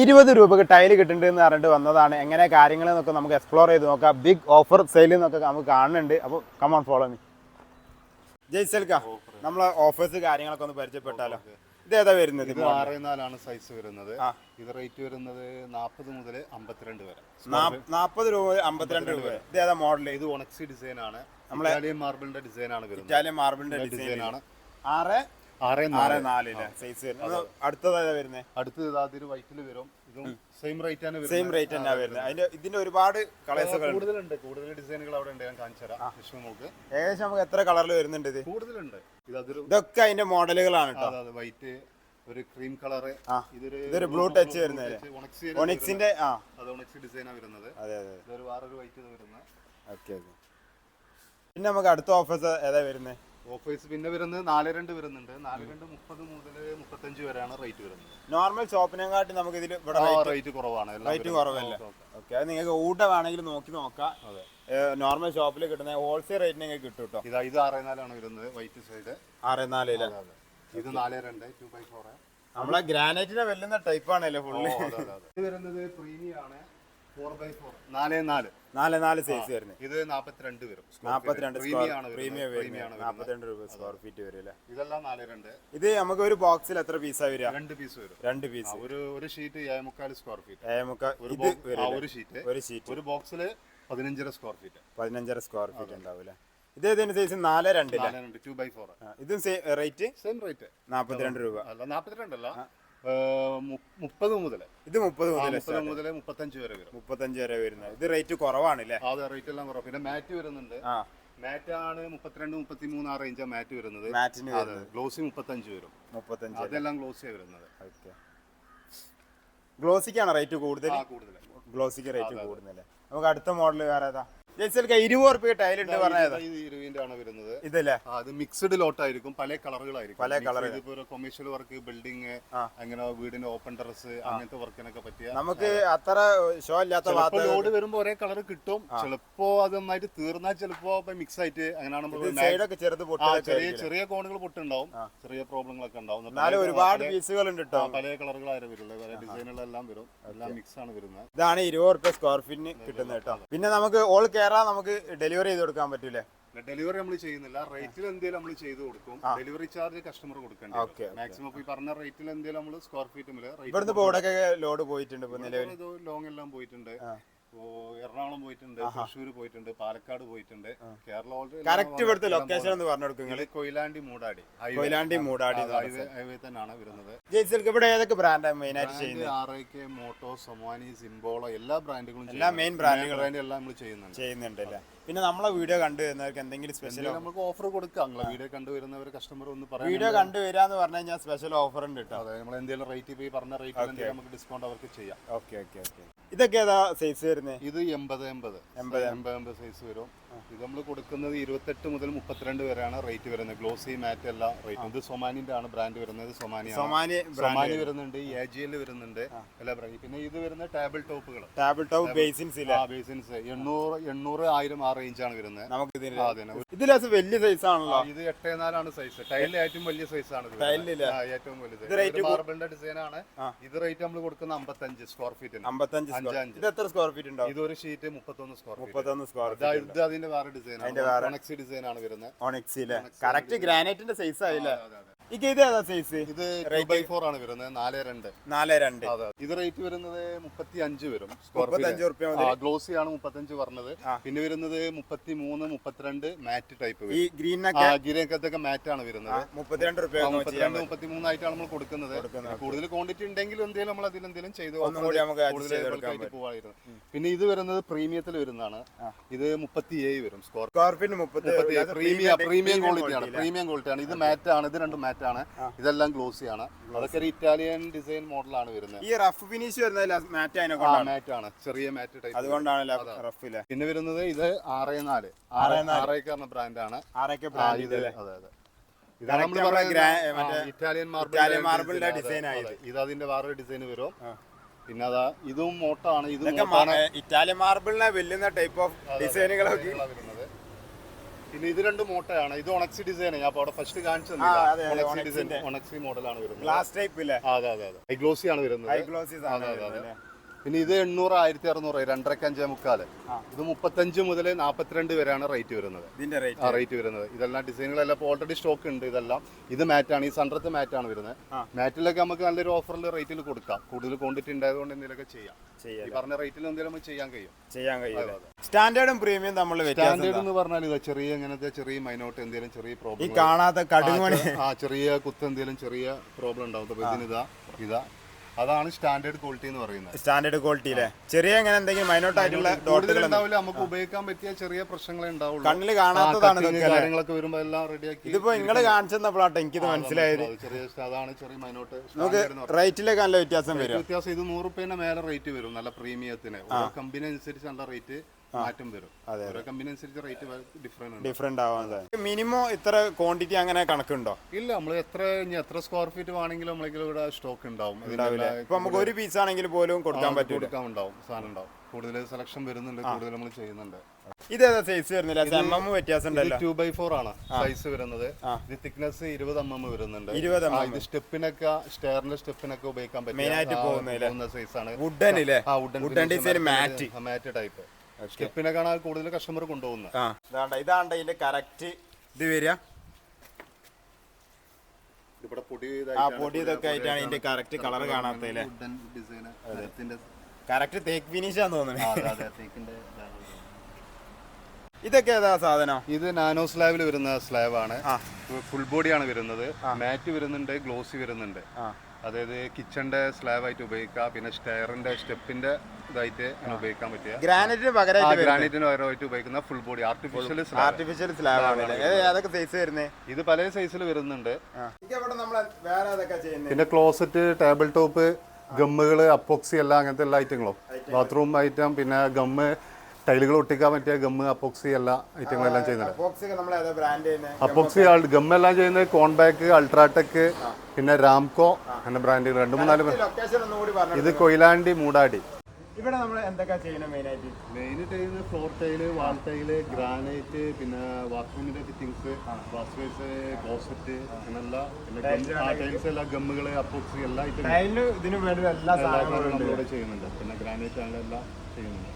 ഇരുപത് രൂപക്ക് ടൈൽ കിട്ടുന്നുണ്ട് എന്ന് പറഞ്ഞിട്ട് വന്നതാണ്. എങ്ങനെ കാര്യങ്ങൾ എന്നൊക്കെ നമുക്ക് എക്സ്പ്ലോർ ചെയ്ത് നോക്കാം. ബിഗ് ഓഫർ സെയിൽ എന്നൊക്കെ നമുക്ക് കാണുന്നുണ്ട്. അപ്പോൾ കമോൺ ഫോളോ മീ ജയ്സൽക്ക നമ്മളെ ഓഫേഴ്സ് കാര്യങ്ങളൊക്കെ ഒന്ന് പരിചയപ്പെട്ടാലോ? ഇതേതാ വരുന്നത്? ആറ് സൈസ് വരുന്നത്. ഇത് റേറ്റ് വരുന്നത് നാൽപ്പത് മുതൽ അമ്പത്തിരണ്ട് വരെ. നാൽപ്പത് രൂപ അമ്പത്തിരണ്ട് രൂപ വരെ. ഇതേതാ മോഡൽ ഇത് ഒണക്സി ഡിസൈൻ ആണ്. ഇറ്റാലിയൻ മാർബിളിന്റെ ഡിസൈൻ ആണ് വരുന്നത്. ഇറ്റാലിയൻ മാർബിളിന്റെ ഡിസൈൻ ആണ്. ആറ് ആറ് ആറ് നാല് നാലിൽ സൈസ് അടുത്തത് ഏതാ വരുന്നത് അടുത്ത് ഇതൊരു വൈറ്റിൽ വരും. ഇതും സെയിം റേറ്റ് ആണ് സെയിം റേറ്റ് തന്നെ വരുന്നത്. അതിന്റെ ഇതിന്റെ ഒരുപാട് കളേഴ്സ് കൂടുതലുണ്ട്. കൂടുതൽ ഡിസൈനുകൾ അവിടെ ഉണ്ട്. ഞാൻ കാണിച്ചു തരാം. വിഷ്ണു നോക്ക് ഏകദേശം നമുക്ക് എത്ര കളറിൽ വരുന്നുണ്ട് ഇത്? കൂടുതലുണ്ട്. ഇതൊക്കെ അതിന്റെ മോഡലുകളാണ് കേട്ടോ വൈറ്റ് ഒരു ക്രീം കളർ. ഇതൊരു ബ്ലൂ ടച്ച് വരുന്നത്. ഒണിക്സിന്റെ ആ. അത് ഒണക്സി ഡിസൈനാണ് വരുന്നത്. അതെ അതെ ഇതൊരു വേറൊരു വൈറ്റ് വരുന്നത്. Okay okay. പിന്നെ നമുക്ക് അടുത്ത ഓഫേഴ്സ് ഏതാ വരുന്നത് ഓഫേഴ്സ് പിന്നെ വരുന്നത് നാല് രണ്ട് വരുന്നുണ്ട്. നാല് രണ്ട് മുപ്പത് മുതൽ മുപ്പത്തഞ്ച് വരെയാണ് റേറ്റ് വരുന്നത്. നോർമൽ ഷോപ്പിനെക്കാട്ടി നമുക്ക് ഇതിൽ ഇവിടെ റേറ്റ് കുറവാണ്. റേറ്റ്. കുറവല്ലേ? ഓക്കെ, അത് നിങ്ങൾക്ക് ഊട്ട വേണമെങ്കിൽ നോക്കി നോക്കാം. അതെ. നോർമൽ ഷോപ്പിൽ കിട്ടുന്ന ഹോൾസെയിൽ റേറ്റിന് നിങ്ങൾക്ക് കിട്ടും കേട്ടോ. ഇതാ ഇത് ആറ് നാലാണ് വരുന്നത് വൈറ്റ് സൈഡ് ആറ് നാലിൽ ഇത് നാല് രണ്ട് ടു ബൈ ഫോർ നമ്മളെ ഗ്രാനൈറ്റിനെ വെല്ലുന്ന ടൈപ്പ് ആണല്ലേ ഫുള്ള് ഇത് വരുന്നത് പ്രീമിയം ആണ്. ഫോർ ബൈ ഫോർ നാല് നാല്. നാല് നാല് സൈസ് വരുന്നത് ഇത് നാൽപ്പത്തിരണ്ട് വരും. നാൽപ്പത്തിരണ്ട് പ്രീമിയം പ്രീമിയം നാൽപ്പത്തിരണ്ട് രൂപ സ്ക്വയർ ഫീറ്റ് വരും അല്ലേ? ഇതെല്ലാം നാല് രണ്ട്. ഇത് നമുക്ക് ഒരു ബോക്സിൽ എത്ര പീസാ വരിക? രണ്ട് പീസ് വരും. രണ്ട് പീസ് ഒരു ഒരു ഷീറ്റ് ഏമുക്കാൽ സ്ക്വയർ ഫീറ്റ് നമുക്ക് ഒരു ഷീറ്റ് ഒരു ഷീറ്റ് ഒരു ബോക്സിൽ പതിനഞ്ചര സ്ക്വയർ ഫീറ്റ് പതിനഞ്ചര സ്ക്വയർ ഫീറ്റ് ഉണ്ടാവും അല്ലേ? ഇത് ഏതിന് സൈസ് നാല് രണ്ടില്ല ഇത് റേറ്റ് സെയിം റേറ്റ് നാൽപ്പത്തിരണ്ട് രൂപ. അല്ല നാൽപ്പത്തിരണ്ടല്ല മുപ്പത് മുതൽ. ഇത് മുപ്പത് മുതൽ മുപ്പത് മുതൽ മുപ്പത്തഞ്ച് വരെ വരും. മുപ്പത്തഞ്ച് വരെ വരുന്നത്. ഇത് റേറ്റ് കുറവാണല്ലേ? അതെ റേറ്റ് എല്ലാം കുറവ്. പിന്നെ മാറ്റ് വരുന്നുണ്ട്. ആ. മാറ്റ് ആണ് മുപ്പത്തിരണ്ട് മുപ്പത്തി മൂന്ന് ആ റേഞ്ചാണ് മാറ്റ് വരുന്നത്. മാറ്റിന് അതെ ഗ്ലോസി മുപ്പത്തഞ്ച് വരും. മുപ്പത്തഞ്ച് അതെല്ലാം ഗ്ലോസിയാണ് വരുന്നത്. ഓക്കെ. ഗ്ലോസിക്കാണ് റേറ്റ് കൂടുതൽ? കൂടുതൽ. ഗ്ലോസിക്ക് റേറ്റ് കൂടുതലല്ലേ നമുക്ക് അടുത്ത മോഡൽ വേറെ ഏതാ? ജയ്സൽക്ക് ഇരുപത് റുപ്യ ടൈൽ ഉണ്ട് പറഞ്ഞത്. ഇത് ഇരുവിന്റെ ആണ് വരുന്നത് ഇതല്ലേ അത് മിക്സഡ് ലോട്ട് ലോട്ടായിരിക്കും പല കളറുകളായിരിക്കും. പല കൊമേഴ്ഷ്യൽ വർക്ക് ബിൽഡിംഗ് അങ്ങനെ വീടിന്റെ ഓപ്പൺ ടെറസ് അങ്ങനത്തെ വർക്കിനൊക്കെ പറ്റിയ നമുക്ക് അത്ര ഷോ ഇല്ലാത്ത ലോഡ് വരുമ്പോ ഒരേ കളർ കിട്ടും. ചിലപ്പോ അത് നന്നായിട്ട് തീർന്നാൽ ചിലപ്പോ മിക്സ് ആയിട്ട് അങ്ങനെയാണ് ചെറുത് ചെറിയ ചെറിയ കോണുകൾ പൊട്ടുണ്ടാവും. ചെറിയ പ്രോബ്ലങ്ങളൊക്കെ ഉണ്ടാവും. എന്നാലും ഒരുപാട് പീസുകൾ ഉണ്ട് കേട്ടോ പല കളറുകളായിരുന്നു വരുള്ളത് പല ഡിസൈനുകളെല്ലാം വരും. എല്ലാം മിക്സ് ആണ് വരുന്നത്. ഇതാണ് ഇരുപത് റുപ്യ സ്ക്വയർ ഫീറ്റിന് കിട്ടുന്നത് കേട്ടോ പിന്നെ നമുക്ക് ഓൾ കേരള നമുക്ക് ഡെലിവറി ചെയ്ത് കൊടുക്കാൻ പറ്റൂലേ? ഡെലിവറി നമ്മൾ ചെയ്യുന്നില്ല. റേറ്റിൽ എന്തെങ്കിലും നമ്മൾ ചെയ്തു കൊടുക്കും. ഡെലിവറി ചാർജ് കസ്റ്റമർ കൊടുക്കണ്ട മാക്സിമം ഈ പറഞ്ഞ റേറ്റിൽ എന്തെങ്കിലും നമ്മൾ സ്ക്വയർ ഫീറ്റ് ഇവിടുന്ന് ബോർഡൊക്കെ ലോഡ് പോയിട്ടുണ്ട് ലോങ് എല്ലാം പോയിട്ടുണ്ട്. എറണാകുളം പോയിട്ടുണ്ട് തൃശ്ശൂർ പോയിട്ടുണ്ട് പാലക്കാട് പോയിട്ടുണ്ട്. കേരള കറക്റ്റ് ഇവിടുത്തെ ലൊക്കേഷൻ എന്ന് പറഞ്ഞു കൊടുക്കുന്നത് കൊയിലാണ്ടി മൂടാടി. കൊയിലാണ്ടി മൂടാടി ഹൈവേ തന്നെയാണ് വരുന്നത്. ജയ്സിൽക്ക് ഇവിടെ ഏതൊക്കെ ബ്രാൻഡാണ് മെയിൻ ആയിട്ട് ചെയ്യുന്നത്? R I K Moto Somany Simpolo എല്ലാ ബ്രാൻഡുകളും എല്ലാ മെയിൻ ബ്രാൻഡുകളും എല്ലാം നമ്മൾ ചെയ്യുന്നുണ്ട്. ചെയ്യുന്നുണ്ടല്ലേ പിന്നെ നമ്മളെ വീഡിയോ കണ്ടു വരുന്നവർക്ക് എന്തെങ്കിലും സ്പെഷ്യൽ നമുക്ക് ഓഫർ കൊടുക്കാം. വീഡിയോ വീഡിയോ കണ്ടുവരുന്നവർ കസ്റ്റമർ ഒന്ന് പറയാം വീഡിയോ കണ്ടുവരാന്ന് പറഞ്ഞു കഴിഞ്ഞാൽ സ്പെഷ്യൽ ഓഫർ ഉണ്ട് കേട്ടോ അതെ നമ്മൾ എന്തെങ്കിലും റേറ്റ് പോയി പറഞ്ഞ റേറ്റ് നമുക്ക് ഡിസ്കൗണ്ട് അവർക്ക് ചെയ്യാം. ഓക്കെ ഓക്കെ ഓക്കെ ഇതൊക്കെ ഏതാ സൈസ് വരുന്നത് ഇത് എൺപത് എൺപത്. എൺപത്. എൺപത് എൺപത് സൈസ് വരും. ഇത് നമ്മൾ കൊടുക്കുന്നത് ഇരുപത്തെട്ട് മുതൽ മുപ്പത്തിരണ്ട് വരെയാണ് റേറ്റ് വരുന്നത്. ഗ്ലോസി മാറ്റ് എല്ലാം റേറ്റ് ഇത് സൊമാനിന്റെ ആണ് ബ്രാൻഡ് വരുന്നത്. സൊമാനി സൊമാനി സൊമാനി വരുന്നുണ്ട് എജിഎൽ വരുന്നുണ്ട്. എല്ലാ ബ്രാൻഡ് പിന്നെ ഇത് വരുന്ന ടേബിൾ ടോപ്പുകൾ ടേബിൾ ടോപ്പ് ബേസിൻസ് ബേസിൻസ് എണ്ണൂറ് എണ്ണൂറ് ആയിരം ആ റേഞ്ചാണ് വരുന്നത്. നമുക്ക് ഇതിൽ ആ, വലിയ സൈസ് ആണല്ലോ. ഇത് എട്ടേ നാലാണ് സൈസ് ടൈലിൽ ഏറ്റവും വലിയ സൈസ് ആണ് ഏറ്റവും വലുത് ഇത് മാർബിളിന്റെ ഡിസൈൻ ആണ്. ഇത് റേറ്റ് നമ്മൾ കൊടുക്കുന്ന അമ്പത്തഞ്ച് സ്ക്വയർ ഫീറ്റിന് അമ്പത്തഞ്ച്. ഇത് എത്ര സ്ക്വയർ ഫീറ്റ് ഉണ്ടാവും? ഇതൊരു ഷീറ്റ് മുപ്പത്തൊന്ന് സ്ക്വയർ ഫീറ്റ് മുപ്പത്തൊന്ന് സ്ക്വയർ ഫീറ്റ് അതിന്റെ വേറെ ഡിസൈൻ അതിന്റെ. ആണ് ഡിസൈൻ ആണ് വരുന്നത്. ഓണിക്സിലെ കറക്റ്റ് ഗ്രാനൈറ്റിന്റെ സൈസ് ആയില്ലേ. ഇത് ഇത് ഏതാ സൈസ് ഇത് ബൈ ഫോർ ആണ് വരുന്നത്. നാല് രണ്ട്. നാല് രണ്ട്. അതെ. ഇത് റേറ്റ് വരുന്നത് മുപ്പത്തി അഞ്ച് വരും മുപ്പത്തഞ്ച് റുപ്യ ഗ്ലോസി ആണ് മുപ്പത്തഞ്ച് പറഞ്ഞത്. പിന്നെ വരുന്നത് മുപ്പത്തി മൂന്ന് മുപ്പത്തിരണ്ട് മാറ്റ് ടൈപ്പ് ഈ ഗ്രീൻ ഗ്രീനൊക്കെ മാറ്റ് ആണ് വരുന്നത്. മുപ്പത്തിരണ്ട് റുപ്യ മുപ്പത്തിരണ്ട് മുപ്പത്തി മൂന്നായിട്ടാണ് നമ്മൾ കൊടുക്കുന്നത്. കൂടുതൽ ക്വാണ്ടിറ്റി ഉണ്ടെങ്കിൽ എന്തെങ്കിലും നമ്മൾ അതിൽ എന്തെങ്കിലും ചെയ്ത് പോവായിരുന്നു പിന്നെ ഇത് വരുന്നത് പ്രീമിയത്തിൽ വരുന്നതാണ്. ഇത് മുപ്പത്തി ഏഴ് വരും സ്കോർ സ്ക്വയർ മുപ്പത്തി പ്രീമിയം പ്രീമിയം ക്വാളിറ്റി ആണ്. പ്രീമിയം ക്വാളിറ്റി ആണ്. ഇത് മാറ്റ് ആണ്. ഇത് രണ്ടും മാറ്റ് ആണ്. ഇതെല്ലാം ഗ്ലോസി ആണ്. അതൊക്കെ ഒരു ഇറ്റാലിയൻ ഡിസൈൻ മോഡലാണ് വരുന്നത്. ഈ റഫ് ഫിനിഷ് വരുന്ന മാറ്റ് മാറ്റ് ആണ്. ചെറിയ മാറ്റ് ടൈപ്പ് അതുകൊണ്ടാണ് റഫിൽ പിന്നെ വരുന്നത് ഇത് ആറ് നാല്. ആറ് ആറേക്കാരന ബ്രാൻഡാണ് ബ്രാൻഡ് ആണ്. അതെ അതെ. ഇറ്റാലിയൻ മാർബിൾ മാർബിളിന്റെ design ആയത്. ഇത് അതിന്റെ വേറൊരു ഡിസൈൻ വരും. പിന്നെ അതാ ഇതും മോട്ടാണ്. ഇതും ഇറ്റാലിയൻ മാർബിളിനെ വെല്ലുന്ന ടൈപ്പ് ഓഫ് ഡിസൈനുകളൊക്കെ വരുന്നത്. പിന്നെ ഇത് രണ്ട് മോട്ടയാണ്. ഇത് ഒണക്സി ഡിസൈൻ ഞാൻ അവിടെ ഫസ്റ്റ് കാണിച്ചു ഒണക്സി ഡിസൈൻ. ഒണക്സി മോഡലാണ് വരുന്നത്. ഗ്ലാസ് ടൈപ്പ് ഇല്ല? അതെ അതെ അതെ. ഹൈ ഗ്ലോസി ആണ് വരുന്നത്. ഹൈ ഗ്ലോസി അതെ, അതെ, അതെ. പിന്നെ ഇത് എണ്ണൂറ് ആയിരത്തി അറുന്നൂറ് രണ്ടരക്ക് അഞ്ചേ മുക്കാൽ. ഇത് മുപ്പത്തഞ്ച് മുതൽ നാൽപ്പത്തിരണ്ട് വരെയാണ് റേറ്റ് വരുന്നത്. ഇതിന്റെ റേറ്റ്. ആ റേറ്റ് വരുന്നത്. ഇതെല്ലാം ഡിസൈനുകളെല്ലാം ഇപ്പോൾ ഓൾറെഡി സ്റ്റോക്ക് ഉണ്ട് ഇതെല്ലാം. ഇത് മാറ്റാണ് ഈ സൺഡ്രത്ത് മാറ്റാണ് വരുന്നത്. മാറ്റിലൊക്കെ നമുക്ക് നല്ലൊരു ഓഫറിൽ റേറ്റിൽ കൊടുക്കാം. കൂടുതൽ ക്വാണ്ടിറ്റി ഉണ്ടായതുകൊണ്ട് എന്തെങ്കിലുമൊക്കെ ചെയ്യാം. ചെയ്യാം ഈ പറഞ്ഞ റേറ്റിൽ എന്തെങ്കിലും നമുക്ക് ചെയ്യാൻ കഴിയും. ചെയ്യാൻ കഴിയും. സ്റ്റാൻഡേർഡും പ്രീമിയം നമ്മൾ സ്റ്റാൻഡേർഡ് എന്ന് പറഞ്ഞാൽ ഇതാ ചെറിയ ഇങ്ങനത്തെ ചെറിയ മൈനോട്ട് എന്തെങ്കിലും ചെറിയ ഈ പ്രോബ്ലം കാണാത്ത കടുമണി ആ ചെറിയ കുത്ത് എന്തെങ്കിലും ചെറിയ പ്രോബ്ലം ഉണ്ടാവും. ഇതാ ഇതിനിതാ ഇതാ. അതാണ് സ്റ്റാൻഡേർഡ് ക്വാളിറ്റി എന്ന് പറയുന്നത്. സ്റ്റാൻഡേർഡ് ക്വാളിറ്റി അല്ലേ ചെറിയ അങ്ങനെ എന്തെങ്കിലും മൈനോട്ട് ആയിട്ടുള്ള ഡോട്ടുകൾ ഉണ്ടാവില്ല. നമുക്ക് ഉപയോഗിക്കാൻ പറ്റിയ ചെറിയ പ്രശ്നങ്ങളെ ഉണ്ടാവുള്ളൂ. കണ്ണിൽ കാണാത്തതാണ്? കാര്യങ്ങളൊക്കെ വരുമ്പോ എല്ലാം റെഡിയാക്കി ഇതിപ്പോ നിങ്ങൾ കാണിച്ചെന്നപ്പോഴാട്ടെ എനിക്കിത് മനസ്സിലായത്. ചെറിയ അതാണ് ചെറിയ മൈനോട്ട് നമുക്ക് റേറ്റിലൊക്കെ നല്ല വ്യത്യാസം വരും. വ്യത്യാസം ഇത് നൂറ് റുപ്യന്റെ മേലെ റേറ്റ് വരും. നല്ല പ്രീമിയത്തിന് കമ്പനി അനുസരിച്ച് നല്ല റേറ്റ് മാറ്റം വരും. ഓരോ കമ്പനി അനുസരിച്ച് റേറ്റ് ഡിഫറെന്റ് ഡിഫറെന്റ് ആവാൻ മിനിമം ഇത്ര ക്വാണ്ടിറ്റി അങ്ങനെ കണക്കുണ്ടോ? ഇല്ല നമ്മൾ എത്ര ഇനി എത്ര സ്ക്വയർ ഫീറ്റ് വേണമെങ്കിലും നമ്മളെങ്കിലും ഇവിടെ സ്റ്റോക്ക് ഉണ്ടാവും. ഇപ്പൊ നമുക്ക് ഒരു പീസ് ആണെങ്കിൽ പോലും കൊടുക്കാൻ പറ്റും കൊടുക്കാൻ ഉണ്ടാവും. സാധനം ഉണ്ടാവും. കൂടുതൽ സെലക്ഷൻ വരുന്നുണ്ട് കൂടുതൽ നമ്മൾ ചെയ്യുന്നുണ്ട്. ഇതേതാ സൈസ് വരുന്നില്ല? വ്യത്യാസം ടു ബൈ ഫോർ ആണ് സൈസ് വരുന്നത്. ഇത് തിക്നെസ് ഇരുപത് എം എം വരുന്നുണ്ട്. 20 ആ, ഇത് സ്റ്റെപ്പിനൊക്കെ സ്റ്റെയറിന്റെ സ്റ്റെപ്പിനൊക്കെ ഉപയോഗിക്കാൻ? പോകുന്ന സൈസ് ആണ്. വുഡൻ ഇല്ലേ? ആ wooden wooden design matte. Matte type സ്റ്റെപ്പിനൊക്കെയാണ് കൂടുതൽ കസ്റ്റമർ കൊണ്ടുപോകുന്നത് ആ. ഇതാണ്ട ഇതാണ്ട ഇതിന്റെ കറക്റ്റ് ഇത് വരിക. ഇവിടെ പൊടി ആ പൊടി ഇതൊക്കെ ആയിട്ടാണ് ഇതിന്റെ കറക്റ്റ് കളർ കാണാത്തല്ലേ വുഡൻ ഡിസൈൻ മരത്തിന്റെ കറക്റ്റ് തേക്ക് ഫിനിഷ് ആന്ന് തോന്നുന്നു. അതെ അതെ തേക്കിന്റെ ഇതൊക്കെ ഏതാ സാധനം? ഇത് നാനോ സ്ലാബിൽ വരുന്ന സ്ലാബ് ആണ് ആ. ഫുൾ ബോഡിയാണ് വരുന്നത്. മാറ്റ് വരുന്നുണ്ട് ഗ്ലോസി വരുന്നുണ്ട്. ആ. അതായത് കിച്ചന്റെ സ്ലാബ് ആയിട്ട് ഉപയോഗിക്കാം പിന്നെ സ്റ്റെയറിന്റെ സ്റ്റെപ്പിന്റെ ഇതായിട്ട് ഉപയോഗിക്കാൻ പറ്റിയ ഗ്രാനൈറ്റിന് പകരമായിട്ട് വരുന്നത്? ഗ്രാനൈറ്റിന് പകരമായിട്ട് ഉപയോഗിക്കുന്ന full body artificial slab artificial slab ആണ് അതൊക്കെ സൈസ് വരുന്നേ? ഇത് പല സൈസിൽ വരുന്നുണ്ട്. പിന്നെ ക്ലോസറ്റ് ടേബിൾ ടോപ്പ് ഗമ്മുകൾ അപ്പോക്സി എല്ലാം അങ്ങനത്തെ എല്ലാ ഐറ്റങ്ങളും ബാത്റൂം ഐറ്റം പിന്നെ ഗമ്മ് ടൈലുകൾ ഒട്ടിക്കാൻ പറ്റിയ ഗമ്മ് അപ്പോക്സി എല്ലാ ഐറ്റങ്ങളെല്ലാം ചെയ്യുന്നുണ്ട്. ചെയ്യുന്നത് അപ്പോക്സി ഗമ്മെല്ലാം ചെയ്യുന്നത് കോൺബാക്ക് അൾട്രാടെക് പിന്നെ രാംകോ അങ്ങനെ ബ്രാൻഡുകൾ രണ്ട് മൂന്നാൽ ഇത് കൊയിലാണ്ടി മൂടാടി. ഇവിടെ നമ്മൾ എന്തൊക്കെ ചെയ്യുന്നത് മെയിൻ ആയിട്ട്? മെയിൻ ചെയ്യുന്നത് floor tile wall tile granite പിന്നെ ബാത്റൂമിന്റെ ഫിറ്റിംഗ്സ് വാഷ്വേഴ്സ് ക്ലോസറ്റ് അങ്ങനെയുള്ള ടൈൽസ് എല്ലാ ഗമ്മുകൾ അപ്പോക്സി എല്ലാ ഐറ്റം ഇതിനു വേണ്ടി എല്ലാ സാധനങ്ങളും നമ്മളിവിടെ ചെയ്യുന്നുണ്ട്. പിന്നെ ഗ്രാനൈറ്റ് അങ്ങനെല്ലാം ചെയ്യുന്നുണ്ട്.